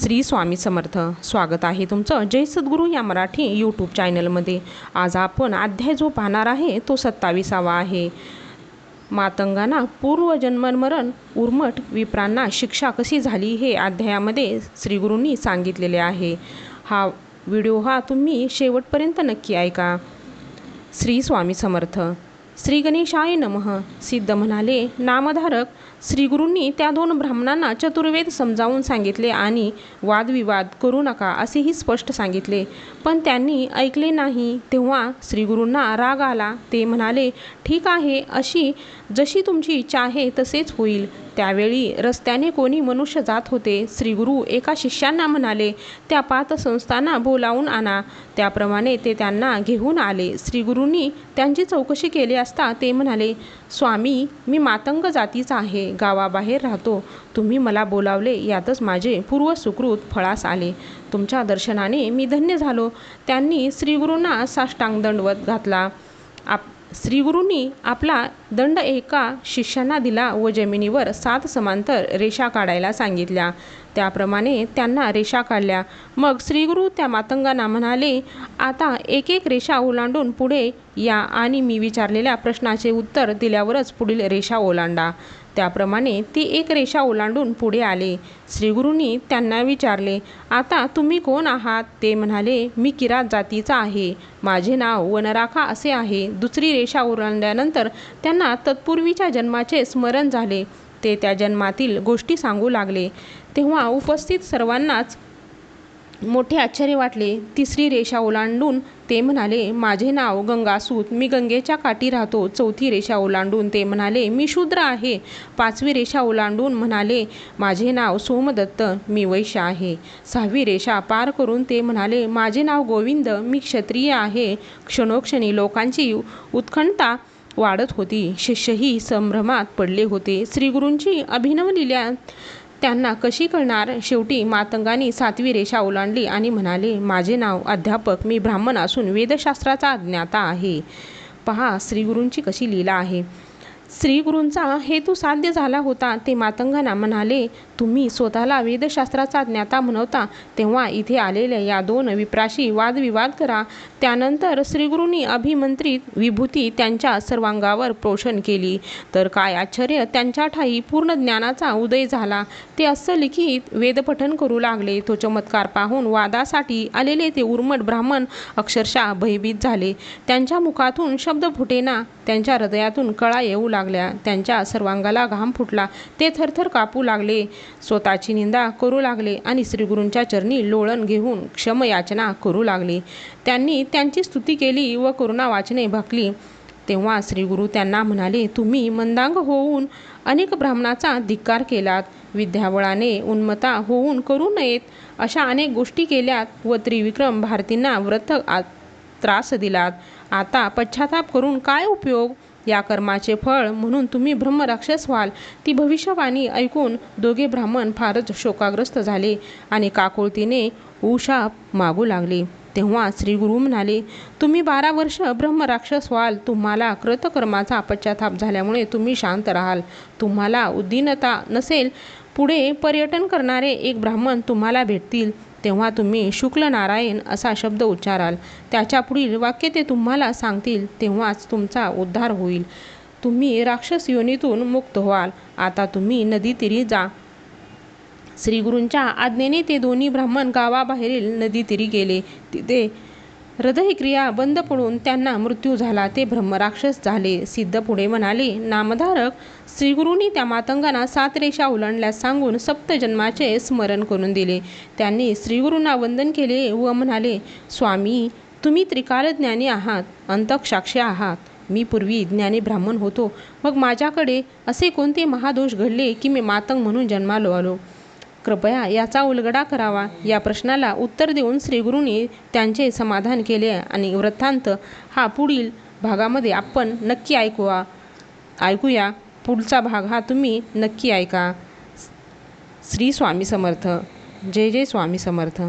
श्री स्वामी समर्थ. स्वागत आहे तुमचं जय सद्गुरू या मराठी यूट्यूब चॅनलमध्ये आज आपण अध्याय जो पाहणार आहे तो सत्तावीसावा आहे. मातंगांना पूर्वजन्ममरण उर्मट विप्रांना शिक्षा कशी झाली हे अध्यायामध्ये श्रीगुरूंनी सांगितलेले आहे. हा व्हिडिओ हा तुम्ही शेवटपर्यंत नक्की ऐका. श्री स्वामी समर्थ. श्री गणेशाय नमः. सिद्ध म्हणाले नामधारक श्रीगुरूंनी त्या दोन ब्राह्मणांना चतुर्वेद समजावून सांगितले आणि वादविवाद करू नका असेही स्पष्ट सांगितले. पण त्यांनी ऐकले नाही. तेव्हा श्रीगुरूंना राग आला. ते म्हणाले ठीक आहे अशी जशी तुमची इच्छा आहे तसेच होईल. त्यावेळी रस्त्याने कोणी मनुष्य जात होते श्रीगुरू एका शिष्यांना म्हणाले त्या पात संस्थांना बोलावून आणा. त्याप्रमाणे ते त्यांना घेऊन आले. श्रीगुरूंनी त्यांची चौकशी केली असता ते म्हणाले स्वामी मी मातंग जातीचा आहे गावाबाहेर राहतो. तुम्ही मला बोलावले यातच माझे पूर्व सुकृत फळास आले. तुमच्या दर्शनाने मी धन्य झालो. त्यांनी श्रीगुरूंना साष्टांग दंडवत घातला. आप श्रीगुरूंनी आपला दंड एका शिष्यांना दिला व जमिनीवर सात समांतर रेषा काढायला सांगितल्या. त्याप्रमाणे त्यांना रेषा काढल्या. मग श्रीगुरू त्या मातंगांना म्हणाले आता एक एक रेषा ओलांडून पुढे या आणि मी विचारलेल्या प्रश्नाचे उत्तर दिल्यावरच पुढील रेषा ओलांडा. त्याप्रमाणे ती एक रेषा ओलांडून पुढे आले. श्रीगुरूंनी त्यांना विचारले आता तुम्ही कोण आहात? ते म्हणाले मी किरात जातीचा आहे. माझे नाव वनराखा असे आहे. दुसरी रेषा ओलांडल्यानंतर त्यांना तत्पूर्वीच्या जन्माचे स्मरण झाले. ते त्या जन्मातील गोष्टी सांगू लागले. तेव्हा उपस्थित सर्वांनाच मोठे आश्चर्य वाटले. तिसरी रेषा ओलांडून ते म्हणाले माझे नाव गंगासूत. मी गंगेच्या काठी राहतो. चौथी रेषा ओलांडून ते म्हणाले मी शूद्र आहे. पाचवी रेषा ओलांडून म्हणाले माझे नाव सोमदत्त. मी वैश्य आहे. सहावी रेषा पार करून ते म्हणाले माझे नाव गोविंद. मी क्षत्रिय आहे. क्षणोक्षणी लोकांची उत्खंडता वाढत होती. शिष्यही संभ्रमात पडले होते. श्रीगुरूंची अभिनव लिल्या त्यांना कशी कळणार? शेवटी मातंगाने सातवी रेषा ओलांडली आणि म्हणाले माझे नाव अध्यापक मी ब्राह्मण असून वेदशास्त्राचा ज्ञाता आहे. पहा श्रीगुरूंची कशी लीला आहे. श्रीगुरूंचा हेतू साध्य झाला होता. ते मातंगांना म्हणाले तुम्ही स्वतःला वेदशास्त्राचा ज्ञाता म्हणवता तेव्हा इथे आलेल्या या दोन विप्राशी वादविवाद करा. त्यानंतर श्रीगुरूंनी अभिमंत्रित विभूती त्यांच्या सर्वांगावर पोषण केली. तर काय आश्चर्य त्यांच्या ठाई पूर्ण ज्ञानाचा उदय झाला. ते असं लिखित वेदपठन करू लागले. तो चमत्कार पाहून वादासाठी आलेले ते उर्मट ब्राह्मण अक्षरशः भयभीत झाले. त्यांच्या मुखातून शब्द फुटेना त्यांच्या हृदयातून कळा येऊ लागल्या. त्यांच्या सर्वांगाला घाम फुटला. ते थरथर कापू लागले. स्वतःची निंदा करू लागले आणि श्रीगुरूंच्या चरणी लोळण घेऊन क्षमयाचना करू लागले. त्यांनी त्यांची स्तुती केली व करुणा वाचने भाकली. तेव्हा श्रीगुरू त्यांना म्हणाले तुम्ही मंदांग होऊन अनेक ब्राह्मणाचा धिक्कार केलात. विद्याबळाने उन्मता होऊन करू नयेत. अशा अनेक गोष्टी केल्यात व त्रिविक्रम भारतींना व्रत त्रास दिलात. आता पश्चाताप करून काय उपयोग? या कर्माचे फळ म्हणून तुम्ही ब्रह्मराक्षस व्हाल. ती भविष्यवाणी ऐकून दोघे ब्राह्मण फारच शोकाग्रस्त झाले आणि काकुळतीने उशाप मागू लागले. तेव्हा श्रीगुरु म्हणाले तुम्ही बारा वर्ष ब्रह्मराक्षस व्हाल. तुम्हाला कृतकर्माचा पश्चाताप झाल्यामुळे तुम्ही शांत राहाल. तुम्हाला उद्दीनता नसेल. पुढे पर्यटन करणारे एक ब्राह्मण तुम्हाला भेटतील. तेव्हा तुम्ही शुक्ल नारायण असा शब्द उच्चाराल. त्याच्या पुढील वाक्य ते तुम्हाला सांगतील तेव्हाच तुमचा उद्धार होईल. तुम्ही राक्षस योनीतून मुक्त व्हाल. आता तुम्ही नदीतीरी जा. श्रीगुरूंच्या आज्ञेने ते दोन्ही ब्राह्मण गावाबाहेरील नदीतीरी गेले. तिथे हृदयक्रिया बंद पडून त्यांना मृत्यू झाला. ते ब्रह्मराक्षस झाले. सिद्ध पुढे म्हणाले नामधारक श्रीगुरूंनी त्या मातंगांना सात रेषा ओलांडल्यास सांगून सप्तजन्माचे स्मरण करून दिले. त्यांनी श्रीगुरूंना वंदन केले व म्हणाले स्वामी तुम्ही त्रिकाल ज्ञानी आहात अंतक्षाक्षी आहात. मी पूर्वी ज्ञानी ब्राह्मण होतो. मग माझ्याकडे असे कोणते महादोष घडले की मी मातंग म्हणून जन्मालो आलो? कृपया याचा उलगडा करावा. या प्रश्नाला उत्तर देऊन श्रीगुरूंनी त्यांचे समाधान केले आणि वृत्तांत हा पुढील भागामध्ये आपण नक्की ऐकूया ऐकूया. पुढचा भाग हा तुम्ही नक्की ऐका. श्री स्वामी समर्थ. जय जय स्वामी समर्थ.